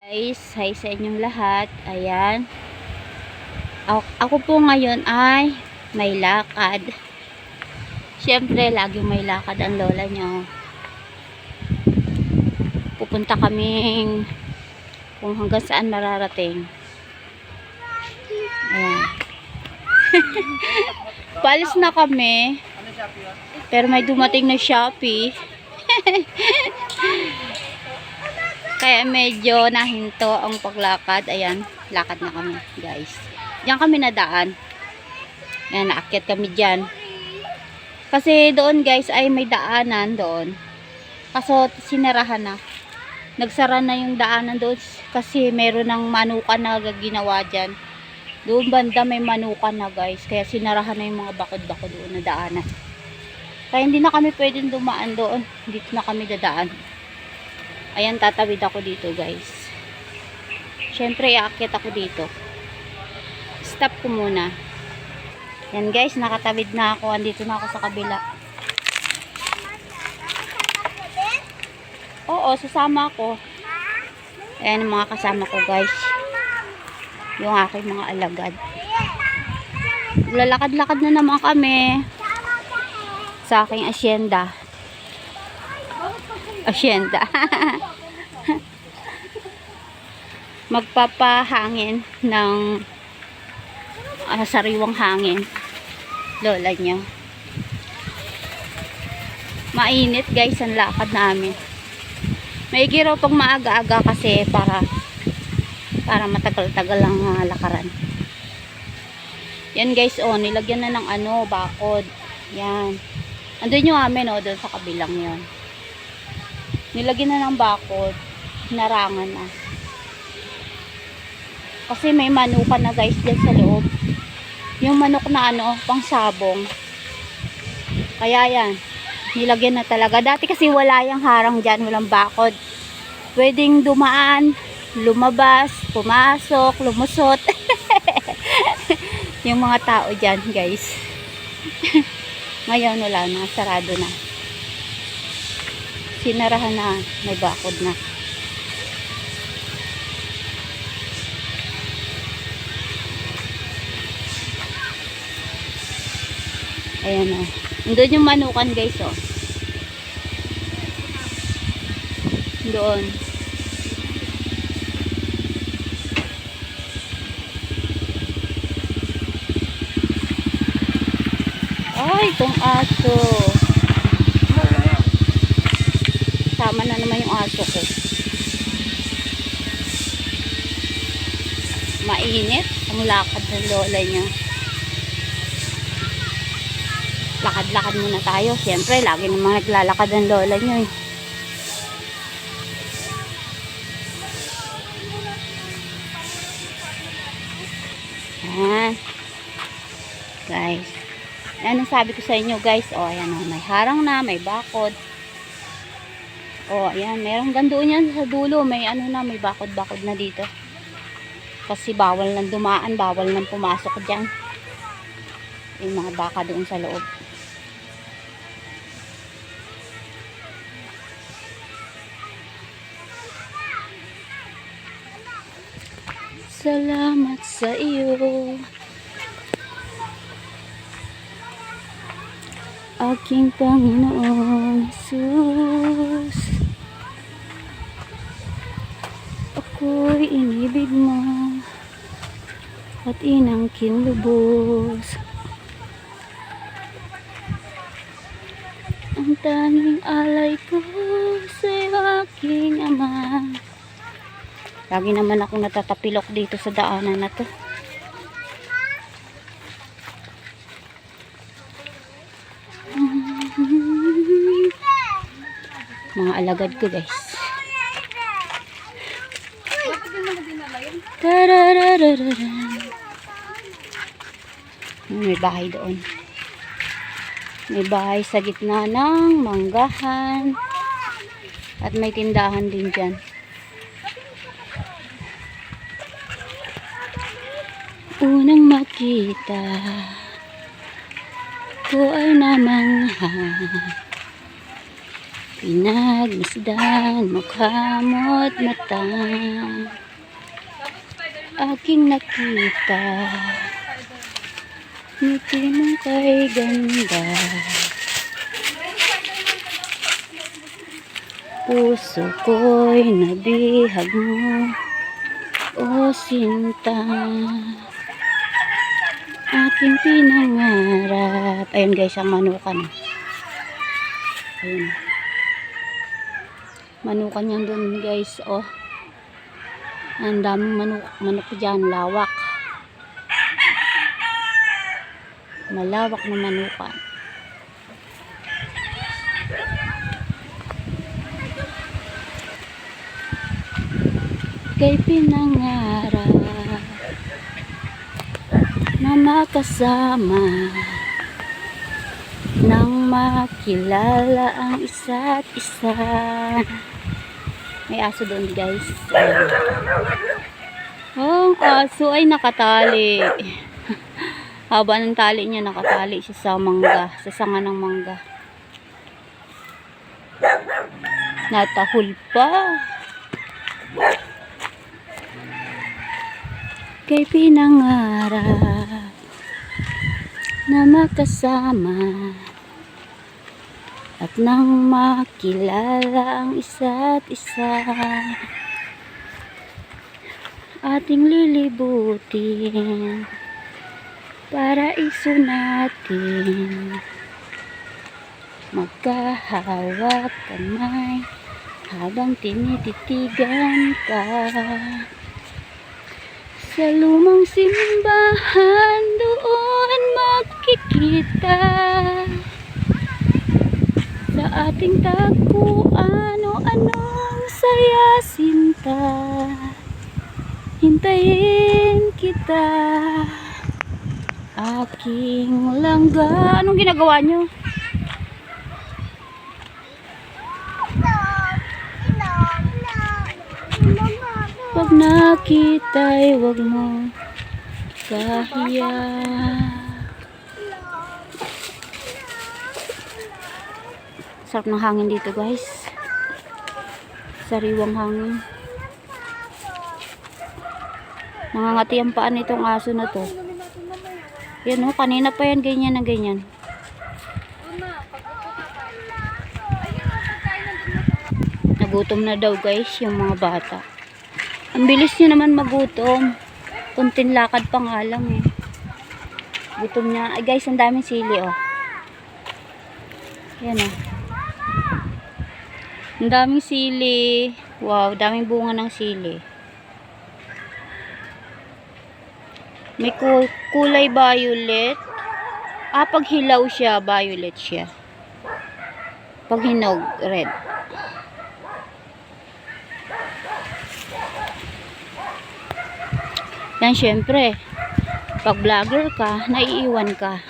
Guys, hi sa inyong lahat. Ayan. Ako, po ngayon ay may lakad. Siyempre, laging may lakad ang lola niyo. Pupunta kaming kung hanggang saan mararating. Palis na kami. Pero may dumating na Shopee. Kaya medyo nahinto ang paglakad. Ayan, lakad na kami, guys. Diyan kami nadaan. Ayan, naakyat kami dyan. Kasi doon, guys, ay may daanan doon. Kaso, sinarahan na. Nagsara na yung daanan doon kasi meron ng manukan na ginawa dyan. Doon banda may manukan na, guys. Kaya sinarahan na yung mga bakod-bakod doon na daanan. Kaya hindi na kami pwedeng dumaan doon. Dito na kami dadaan. Ayan, tatawid ako dito, guys. Siyempre, aakyat ako dito. Stop ko muna. Yan, guys, nakatawid na ako. Andito na ako sa kabila. Oo, sasama ako. Ayan, mga kasama ko, guys. Yung aking mga alagad. Lalakad-lakad na naman kami sa aking asyenda. Asyenda. Magpapahangin ng ah, sariwang hangin. Lola niya. Mainit guys ang lakad namin. Maigi raw pag maaga-aga kasi para para matagal-tagal ang ah, lakaran. Yan guys, oh, nilagyan na ng ano, bakod. Yan. Andun yung amin, oh, doon sa kabilang yan. Nilagyan na ng bakod. Narangan na. Kasi may manukan na guys dyan sa loob. Yung manok na ano, pang sabong. Kaya yan. Nilagyan na talaga. Dati kasi wala yung harang dyan. Walang bakod. Pwedeng dumaan, lumabas, pumasok, lumusot. yung mga tao dyan guys. Ngayon wala na. Sarado na sinarahan na may bakod na. Ayan o doon yung manukan guys o doon. Ay itong aso Sama na naman yung aso ko. Mainit. Ang lakad ng lola niya. Lakad-lakad muna tayo. Siyempre, lagi naman naglalakad ng lola niya eh. Guys. Ano sabi ko sa inyo guys? O, ayan o. May harang na, may bakod. Oh, ayan, merong gandoon yan sa dulo. May ano na, may bakod-bakod na dito. Kasi bawal nang dumaan, bawal nang pumasok diyan. Yung mga baka doon sa loob. Salamat sa iyo. Aking Panginoon Jesus Ako'y inibig mo At inangkin lubos Ang tanging alay ko sa aking ama. Lagi naman ako natatapilok dito sa daanan na to mga alagad ko guys. May bahay doon may bahay sa gitna ng manggahan at may tindahan din dyan unang makita ko ay namangha Pinagmasdan mukha mo't mata. Aking nakita Ngiti mong kay ganda. Puso ko'y nabihag mo O sinta. Aking pinangarap. Ayun guys ang manukan. Ayun Manukan yan dun guys oh ang daming manok, manok dyan, lawak. Malawak na manukan. Kay pinangarap na makasama nang makilala ang isa't isa. May aso doon guys. Oh, aso ay nakatali. Haba ng tali niya, nakatali siya sa mangga, sa sanga ng mangga. Natahol pa. Kay pinangarap na makasama at nang makilala ang isa't isa. Ating lilibutin para iso natin. Magkahawak kamay habang tinititigan ka. Sa lumang simbahan makikita sa ating tagpuan o anong saya sinta. Hintayin kita aking langga. Anong ginagawa nyo? pag nakita'y wag mo kahiya sarap ng hangin dito guys. Sariwang hangin. Nangangati ang paan nitong aso na to. Yan o kanina pa yan ganyan na ganyan. Nagutom na daw guys yung mga bata. Ang bilis nyo naman magutom. Kunting lakad pa nga lang eh. Gutom niya ay guys ang daming sili oh. Yan oh ang daming sili. Wow, daming bunga ng sili. May ku- kulay violet. Ah, pag hilaw siya, violet siya. Pag hinog, red. Yan, syempre. Pag vlogger ka, naiiwan ka.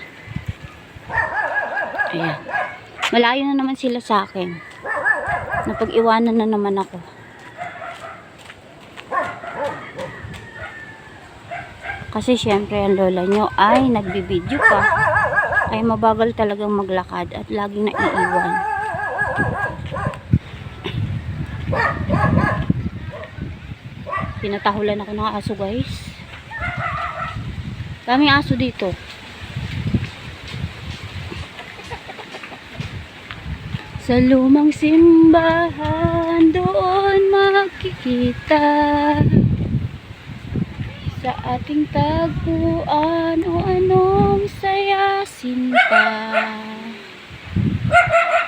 Ayan. Malayo na naman sila sa akin. Napag-iwanan na naman ako. Kasi syempre ang lola nyo ay nagbibideo pa. Ay mabagal talagang maglakad at laging naiiwan. Pinatahulan ako ng aso guys. Daming aso dito. Sa lumang simbahan doon makikita. Sa ating tagpuan o anong saya sinta.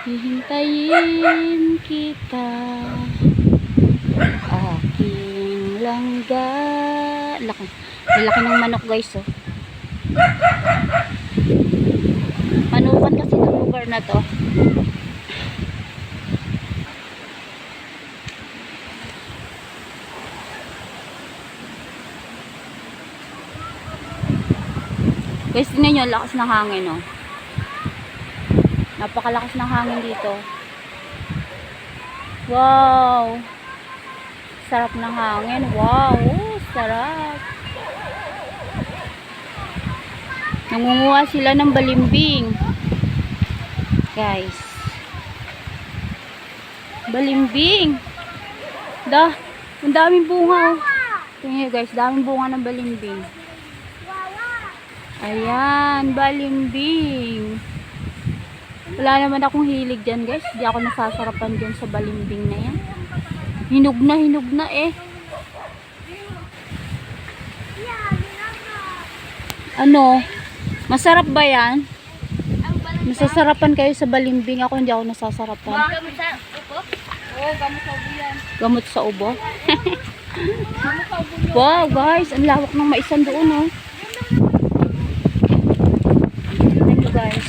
Hihintayin kita. Aking langga. Laki, lalaki ng manok guys oh. Manukan kasi ng lugar na to Guys, tingnan nyo, lakas ng hangin, oh. Napakalakas ng hangin dito. Wow! Sarap ng hangin. Wow! Oh, sarap. Nangunguha sila ng balimbing. Guys. Balimbing. Da, ang daming bunga oh. Tingnan nyo guys, daming bunga ng balimbing. Ayan, balimbing. Wala naman akong hilig dyan guys. Di ako nasasarapan dyan sa balimbing na yan. Hinog na, hinog na eh. Ano? Masarap ba yan? Nasasarapan kayo sa balimbing. Ako hindi ako nasasarapan. Gamot sa upo? Oo, gamot sa upo yan. Gamot sa ubo. Wow, guys. Ang lawak ng maisan doon, oh. Tignan nyo, guys.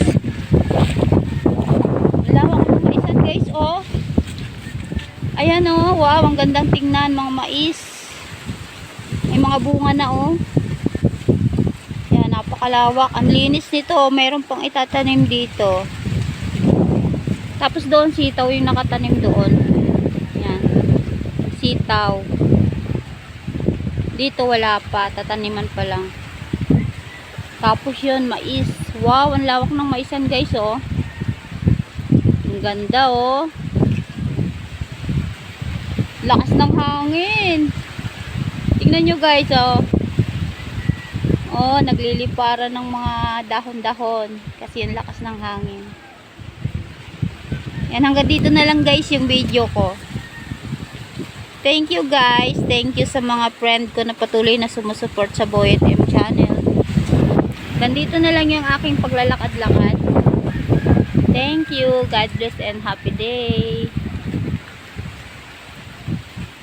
Lawak ng maisan, guys, oh. Ayan, oh. Wow, ang gandang tingnan, mga mais. May mga bunga na, oh. Yan, napakalawak. Ang linis nito. oh. Meron pang itatanim dito. Tapos doon, sitaw yung nakatanim doon. Yan. Sitaw. Dito wala pa, tataniman pa lang. Tapos yun, mais. Wow, ang lawak ng maisan guys, oh. Ang ganda, oh. Lakas ng hangin. Tingnan nyo guys, oh. Oh, nagliliparan ng mga dahon-dahon. Kasi ang lakas ng hangin. Yan, hanggang dito na lang guys yung video ko. Thank you guys. Thank you sa mga friend ko na patuloy na sumusuport sa Boyet M channel. Ganito na lang yung aking paglalakad-lakad. Thank you. God bless and happy day.